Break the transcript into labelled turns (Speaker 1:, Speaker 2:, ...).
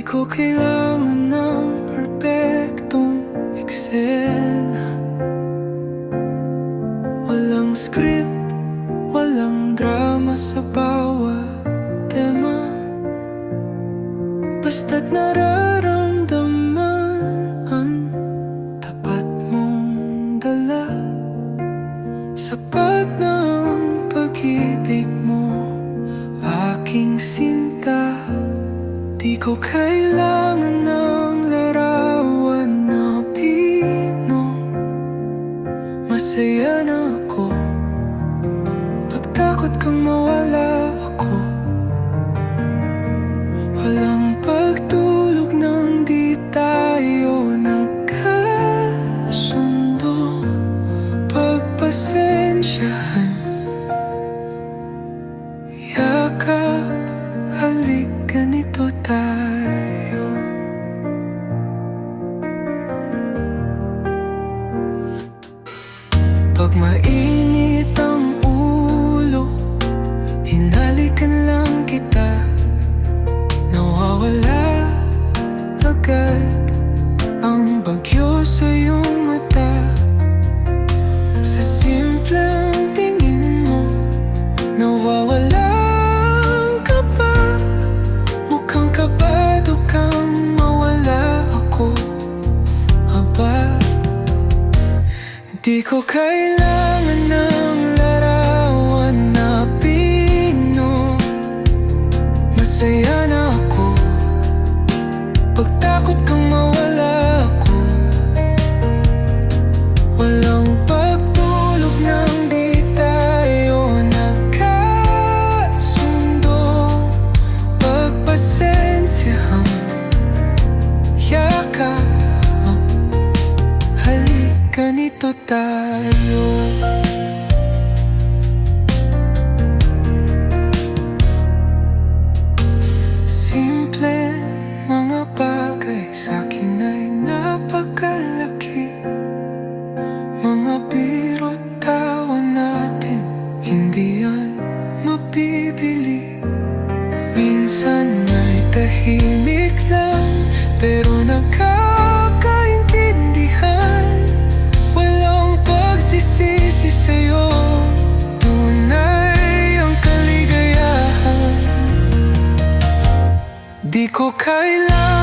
Speaker 1: ko kailangan ng perpektong eksena Walang script, walang drama sa bawat tema. Basta't nararamdaman ang tapat mong dala. Sapat ng pag-ibig mo, aking sinta Di ko kailangan ng larawan na pino. Masaya na ako. Pagtakot kang mawala mainit Di ko kailangan ng larawan na pino. Masaya na ako. Pagtakot kang mawala ako. Walang pagtulog nang di tayo nagkasundo. Pagpasensyahang yakap ganito tayo. Simple mga bagay sa akin ay napakalaki. Mga biro tawa natin, hindi yan mapibili Minsan ay tahimik pagsisisi sa'yo. Tunay ang kaligayahan. Di ko kailangan